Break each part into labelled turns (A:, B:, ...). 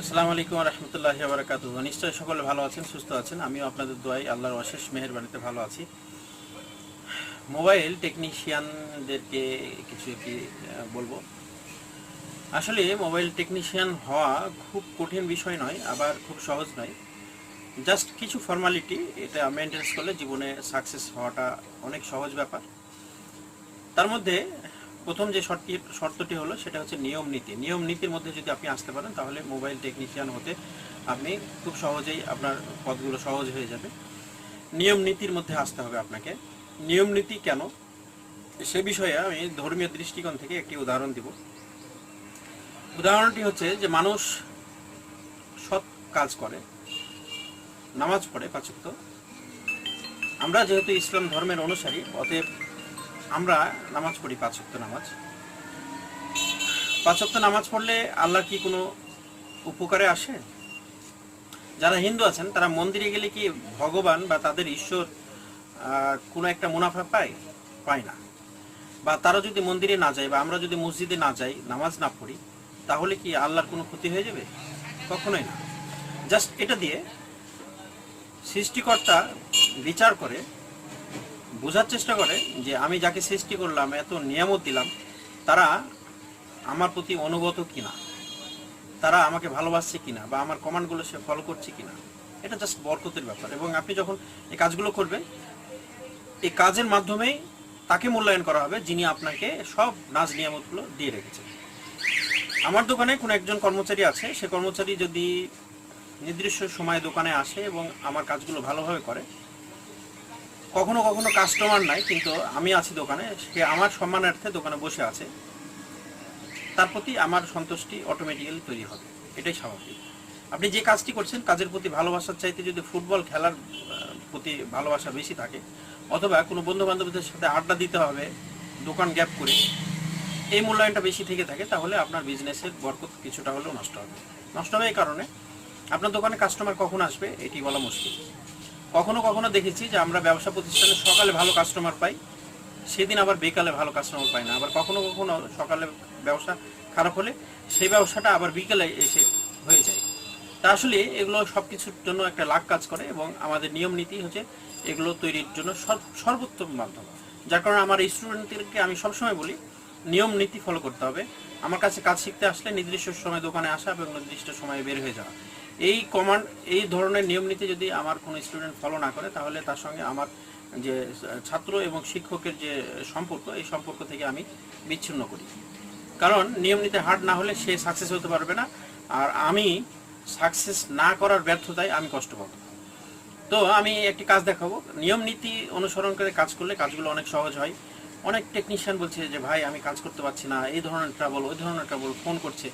A: আসসালামু আলাইকুম রহমতুল্লাহ বারকাত নিশ্চয়ই সকলে ভালো আছেন, সুস্থ আছেন। আমিও আপনাদের দোয়াই আল্লাহর অশেষ মেহেরবানিতে ভালো আছি। মোবাইল টেকনিশিয়ানদেরকে কিছু কি বলব। আসলে মোবাইল টেকনিশিয়ান হওয়া খুব কঠিন বিষয় নয়, আবার খুব সহজ নয়। জাস্ট কিছু ফর্মালিটি, এটা মেনটেন্স করলে জীবনে সাকসেস হওয়াটা অনেক সহজ ব্যাপার। তার মধ্যে প্রথম যে শর্তটি শর্তটি হলো সেটা হচ্ছে নিয়ম নীতি। নিয়ম নীতির মধ্যে যদি আপনি আসতে পারেন, তাহলে মোবাইল টেকনিশিয়ান হতে আপনি খুব সহজেই আপনার পদগুলো সহজ হয়ে যাবে। নিয়ম নীতির মধ্যে আসতে হবে আপনাকে। নিয়ম নীতি কেন? সে বিষয়ে আমি ধর্মীয় দৃষ্টিকোণ থেকে একটি উদাহরণ দিব। উদাহরণটি হচ্ছে যে মানুষ সৎ কাজ করে, নামাজ পড়ে পাচক আমরা যেহেতু ইসলাম ধর্মের অনুসারী, অতএব আমরা নামাজ পড়ি পাঁচ ওয়াক্ত নামাজ। পাঁচ ওয়াক্ত নামাজ পড়লে আল্লাহ কি কোনো উপকারে আসে? যারা হিন্দু আছেন, তারা মন্দিরে গেলে কি ভগবান বা তাদের ঈশ্বর কোনো একটা মুনাফা পায়? পায় না। বা তারা যদি মন্দিরে না যায় বা আমরা যদি মসজিদে না যাই, নামাজ না পড়ি, তাহলে কি আল্লাহর কোনো ক্ষতি হয়ে যাবে? কখনোই না। জাস্ট এটা দিয়ে সৃষ্টিকর্তা বিচার করে বোঝার চেষ্টা করে যে আমি যাকে সৃষ্টি করলাম, এত নিয়ামত দিলাম, তারা আমার প্রতি অনুগত কিনা? তারা আমাকে ভালোবাসছে কিনা? বা আমার কমান্ডগুলো সে ফলো করছে কিনা? এটা জাস্ট বরকতের ব্যাপার। এবং আপনি যখন এই কাজগুলো করবেন, এই কাজের মাধ্যমেই তাকে মূল্যায়ন করা হবে, যিনি আপনাকে সব নাজ নিয়ামতগুলো দিয়ে রেখেছেন। আমার দোকানে কোনো একজন কর্মচারী আছে, সে কর্মচারী যদি নির্দিষ্ট সময়ে দোকানে আসে এবং আমার কাজগুলো ভালোভাবে করে কখনো কখনো কাস্টমার নাই, কিন্তু আমি আছি দোকানে, সে আমার সম্মানার্থে দোকানে বসে আছে। তার প্রতি আমার সন্তুষ্টি অটোমেটিক্যালি তৈরি হবে, এটাই স্বাভাবিক। আপনি যে কাজটি করছেন, কাজের প্রতি ভালোবাসার চাইতে যদি ফুটবল খেলার প্রতি ভালোবাসা বেশি থাকে, অথবা কোনো বন্ধু বান্ধবদের সাথে আড্ডা দিতে হবে, দোকান গ্যাপ করে, এই মূল্যায়নটা বেশি থেকে থাকে, তাহলে আপনার বিজনেসের বরকত কিছুটা হলেও নষ্ট হবে। নষ্ট হবে এই কারণে আপনার দোকানে কাস্টমার কখন আসবে, এটি বলা মুশকিল। কখনো কখনো দেখেছি যে আমরা ব্যবসা প্রতিষ্ঠানে সকালে ভালো কাস্টমার পাই, সেদিন আবার বিকালে ভালো কাস্টমার পাই না। আবার কখনো কখনো সকালে ব্যবসা খারাপ হলে সেই ব্যবসাটা আবার বিকেলে এসে হয়ে যায়। তা আসলে এগুলো সব কিছুর জন্য একটা লাভ কাজ করে এবং আমাদের নিয়ম নীতি হচ্ছে এগুলো তৈরির জন্য সর্ব- সর্বোত্তম মাধ্যম। যার কারণে আমার স্টুডেন্টদেরকে আমি সবসময় বলি, নিয়ম নীতি ফলো করতে হবে। আমার কাছে কাজ শিখতে আসলে নির্দিষ্ট সময় দোকানে আসা এবং নির্দিষ্ট সময়ে বের হয়ে যাওয়া। এই কমান্ড এই ধরনের নিয়ম নীতি যদি আমার কোনো স্টুডেন্ট ফলো না করে, তাহলে তার সঙ্গে আমার যে ছাত্র এবং শিক্ষকের যে সম্পর্ক, এই সম্পর্ক থেকে আমি বিচ্ছিন্ন করি। কারণ নিয়ম নীতি হার্ড না হলে সে সাকসেস হতে পারবে না। আর আমি সাকসেস না করার ব্যর্থতায় আমি কষ্ট পাবো। তো আমি একটি কাজ দেখাবো। নিয়ম নীতি অনুসরণ করে কাজ করলে কাজগুলো অনেক সহজ হয়। অনেক টেকনিশিয়ান বলছে যে, ভাই, আমি কাজ করতে পারছি না। এই ধরনের ট্রাবল ওই ধরনের ট্রাবল ফোন করছে।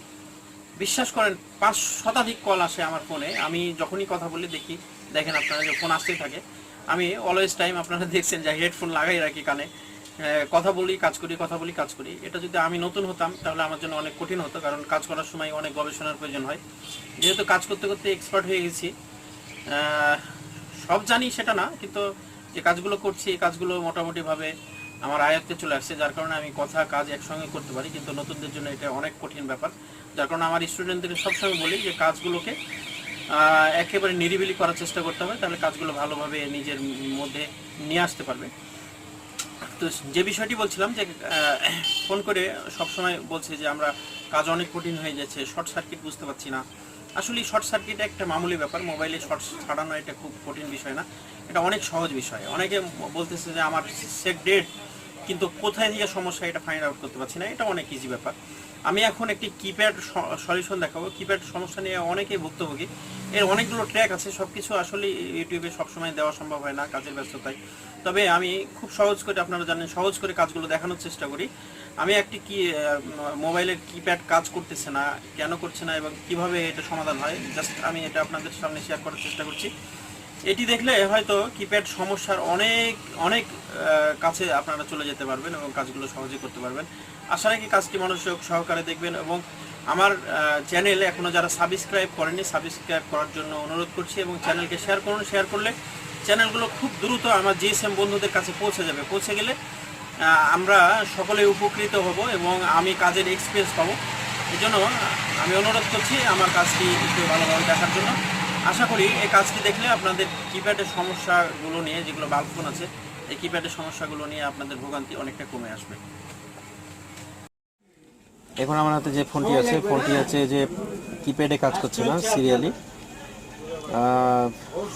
A: বিশ্বাস করেন, পাঁচ শতাধিক কল আসে আমার ফোনে আমি যখনই কথা বলি দেখি, দেখেন আপনারা যে ফোন আসতেই থাকে। আমি অলওয়েজ টাইম আপনারা দেখছেন যে হেডফোন লাগাই রাখি কানে। কথা বলি, কাজ করি, কথা বলি, কাজ করি। এটা যদি আমি নতুন হতাম, তাহলে আমার জন্য অনেক কঠিন হতো, কারণ কাজ করার সময় অনেক গবেষণার প্রয়োজন হয়। যেহেতু কাজ করতে করতে এক্সপার্ট হয়ে গেছি সব জানি সেটা না, কিন্তু যে কাজগুলো করছি, এই কাজগুলো মোটামুটিভাবে আমার আয়ত্তে চলে আসছে। যার কারণে আমি কথা, কাজ একসঙ্গে করতে পারি, কিন্তু নতুনদের জন্য এটা অনেক কঠিন ব্যাপার। যার কারণে আমার স্টুডেন্টদের সবসময় বলি যে কাজগুলোকে একেবারে নিরিবিলি করার চেষ্টা করতে হবে, তাহলে কাজগুলো ভালোভাবে নিজের মধ্যে নিয়ে আসতে পারবে। তো যে বিষয়টি বলছিলাম যে ফোন করে সবসময় বলছে যে আমরা কাজ অনেক কঠিন হয়ে যাচ্ছে, শর্ট সার্কিট বুঝতে পারছি না। আসলে শর্ট সার্কিট একটা মামুলি ব্যাপার, মোবাইলে শর্ট ছাড়ানো এটা খুব কঠিন বিষয় না, এটা অনেক সহজ বিষয়। অনেকে বলতেছে যে আমার সেট ডেট কিন্তু কোথায় থেকে সমস্যা এটা ফাইন্ড আউট করতে পারছি না, এটা অনেক ইজি ব্যাপার। আমি এখন একটি কিপ্যাড সলিউশন দেখাবো। কিপ্যাড সমস্যা নিয়ে অনেকেই ভুক্তভোগী। এর অনেকগুলো ট্র্যাক আছে সব কিছু আসলে ইউটিউবে সবসময় দেওয়া সম্ভব হয় না, কাজের ব্যস্ততায়। তবে আমি খুব সহজ করে, আপনারা জানেন, সহজ করে কাজগুলো দেখানোর চেষ্টা করি। আমি একটি কি মোবাইলের কিপ্যাড কাজ করতেছে না, কেন করছে না এবং কীভাবে এটা সমাধান হয় জাস্ট আমি এটা আপনাদের সামনে শেয়ার করার চেষ্টা করছি। এটি দেখলে হয়তো কিপ্যাড সমস্যার অনেক অনেক কাছে আপনারা চলে যেতে পারবেন এবং কাজগুলো সহজে করতে পারবেন। আশা রাখি কাজটি মনোযোগ সহকারে দেখবেন এবং আমার চ্যানেল এখনও যারা সাবস্ক্রাইব করেনি সাবস্ক্রাইব করার জন্য অনুরোধ করছি এবং চ্যানেলকে শেয়ার করুন। শেয়ার করলে চ্যানেলগুলো খুব দ্রুত আমার জিএসএম বন্ধুদের কাছে পৌঁছে যাবে। পৌঁছে গেলে আমরা সকলে উপকৃত হব এবং আমি কাজের এক্সপিরিয়েন্স পাবো।
B: এই জন্য আমি অনুরোধ করছি আমার কাজটি একটু ভালোভাবে দেখার জন্য। আশা করি এই কাজটি দেখলে আপনাদের কিপ্যাডের সমস্যাগুলো নিয়ে যেগুলো বাল্ব ফোন আছে, এই কিপ্যাডের সমস্যাগুলো নিয়ে আপনাদের ভোগান্তি অনেকটা কমে আসবে।
A: এখন আমার হাতে যে ফোনটি আছে ফোনটি আছে যে কিপ্যাডে কাজ করছে না সিরিয়ালি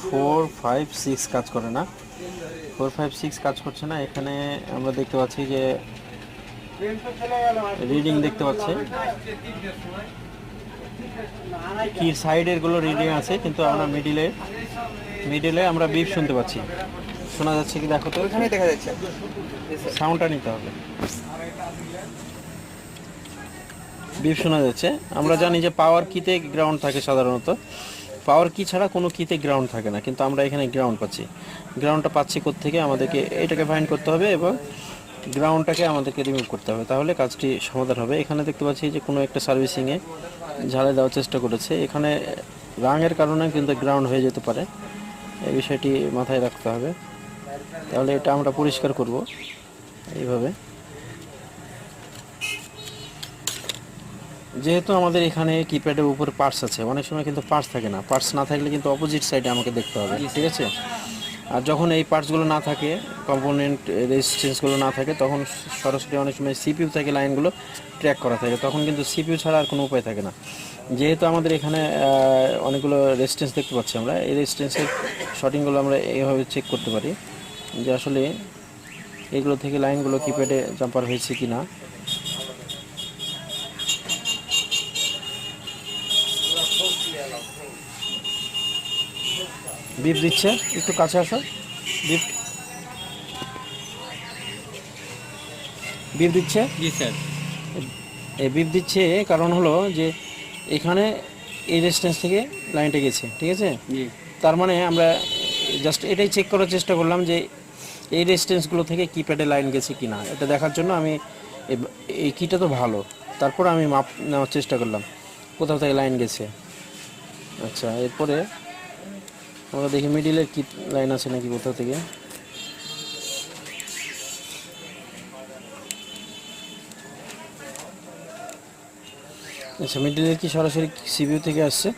A: ফোর ফাইভ সিক্স কাজ করে না। ফোর ফাইভ সিক্স কাজ করছে না, এখানে আমরা দেখতে পাচ্ছি যে রিডিং দেখতে পাচ্ছি। কি সাইডেরগুলো রিডিং আছে কিন্তু আমরা মিডিলে মিডিলে আমরা বিপ শুনতে পাচ্ছি। শোনা যাচ্ছে কি? দেখো তো।
C: ওইখানে দেখা যাচ্ছে।
A: সাউন্ডটা নিতে হবে। বিপ শোনা যাচ্ছে। আমরা জানি যে পাওয়ার কিতে গ্রাউন্ড থাকে সাধারণত। পাওয়ার কি ছাড়া কোনো কিতে গ্রাউন্ড থাকে না কিন্তু আমরা এখানে গ্রাউন্ড পাচ্ছি। গ্রাউন্ডটা পাচ্ছি থেকে আমাদেরকে এটাকে ফাইন্ড করতে হবে এবং গ্রাউন্ডটাকে আমাদেরকে রিমুভ করতে হবে। তাহলে কাজটি সমাধান হবে। এখানে দেখতে পাচ্ছি যে কোনো একটা সার্ভিসিংয়ে ঝালে দেওয়ার চেষ্টা করেছে। এখানে রাঙের কারণে কিন্তু গ্রাউন্ড হয়ে যেতে পারে। এই বিষয়টি মাথায় রাখতে হবে। তাহলে এটা আমরা পরিষ্কার করব এইভাবে। যেহেতু আমাদের এখানে কিপ্যাডের উপর পার্টস আছে, অনেক সময় কিন্তু পার্টস থাকে না। পার্টস না থাকলে কিন্তু অপোজিট সাইডে আমাকে দেখতে হবে। ঠিক আছে? আর যখন এই পার্টসগুলো না থাকে কম্পোনেন্ট রেজিস্ট্যান্সগুলো না থাকে, তখন সরাসরি অনেক সময় সিপিইউ থেকে লাইনগুলো ট্র্যাক করা থাকে। তখন কিন্তু সিপিউ ছাড়া আর কোনো উপায় থাকে না। যেহেতু আমাদের এখানে অনেকগুলো রেজিস্ট্যান্স দেখতে পাচ্ছি আমরা, এই রেজিস্ট্যান্সের শর্টিংগুলো আমরা এইভাবে চেক করতে পারি যে আসলে এগুলো থেকে লাইনগুলো কিপ্যাডে জাম্পার হয়েছে কি না বিপ দিচ্ছে। একটু কাছে আসো। বিপ বিপ দিচ্ছে?
C: জি স্যার।
A: এই বিপ দিচ্ছে কারণ হলো যে এখানে এই রেজিস্ট্যান্স থেকে লাইনটা গেছে ঠিক আছে?
C: জি।
A: তার মানে আমরা জাস্ট এটাই চেক করার চেষ্টা করলাম যে এই রেজিস্ট্যান্সগুলো থেকে কিপ্যাডে লাইন গেছে কি না এটা দেখার জন্য আমি এই কিটা তো ভালো। তারপর আমি মাপ নেওয়ার চেষ্টা করলাম। কোথাও থেকে লাইন গেছে। আচ্ছা এরপরে আমরা দেখি মিডিলের কি লাইন আছে নাকি কোথাও থেকে? আচ্ছা মিডিলের কি সরাসরি সিবিউ থেকে আসছে?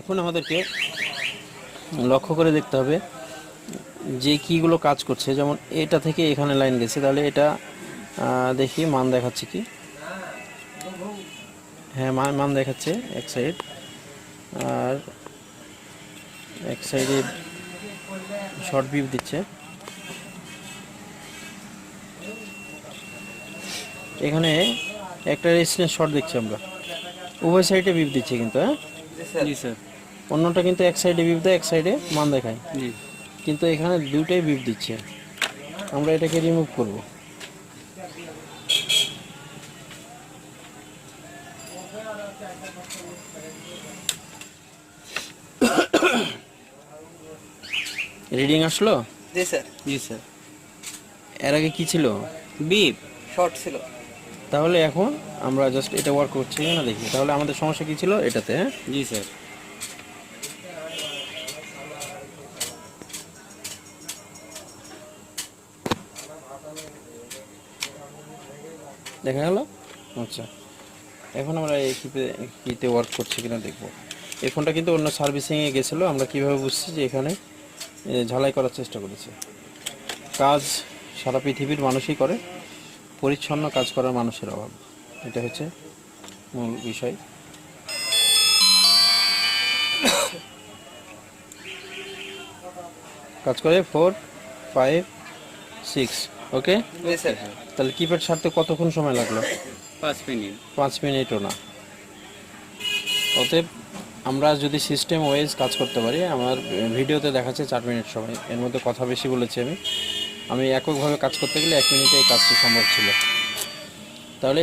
A: এখন আমাদেরকে লক্ষ্য করে দেখতে হবে যে কীগুলো কাজ করছে। যেমন এটা থেকে এখানে লাইন গেছে, তাহলে এটা দেখি মান দেখাচ্ছে কি? হ্যাঁ মান মান দেখাচ্ছে এক সাইড আর এক সাইডে শর্ট ভিউ দিচ্ছে। এখানে একটা রেজিস্ট্যান্স শর্ট দেখছি আমরা। উভয় সাইডে বিপ দিচ্ছে কিন্তু হ্যাঁ?
C: জি স্যার।
A: অন্যটা কিন্তু এক সাইডে বিপ দেয় এক সাইডে মান দেখায়।
C: জি।
A: কিন্তু এখানে দুইটাই বিপ দিচ্ছে। আমরা এটাকে রিমুভ করব। রিডিং আসলো?
C: জি স্যার। জি স্যার।
A: এর আগে কি ছিল?
C: বিপ। শর্ট ছিল।
A: তাহলে এখন আমরা জাস্ট এটা ওয়ার্ক করছি না দেখি। তাহলে আমাদের সমস্যা কি ছিল? এটাতে হ্যাঁ?
C: জি স্যার।
A: দেখা গেল? আচ্ছা। এখন আমরা এই কিপে কিতে ওয়ার্ক করছে কিনা দেখব। এই ফোনটা কিন্তু অন্য সার্ভিসিংয়ে গেছিল আমরা কীভাবে বুঝছি যে এখানে ঝালাই করার চেষ্টা করেছি। কাজ সারা পৃথিবীর মানুষই করে পরিচ্ছন্ন কাজ করার মানুষের অভাব। এটা হচ্ছে মূল বিষয়। কাজ করে ফোর ফাইভ সিক্স ওকে? তাহলে কিপ্যাড সারতে কতক্ষণ সময় লাগল?
C: পাঁচ মিনিট।
A: পাঁচ মিনিটও না। অতএব আমরা যদি সিস্টেম ওয়েজ কাজ করতে পারি, আমার ভিডিওতে দেখাচ্ছে চার মিনিট সময়। এর মধ্যে কথা বেশি বলেছি আমি। আমি এককভাবে কাজ করতে গেলে এক মিনিটে এই কাজটি সম্ভব ছিল। তাহলে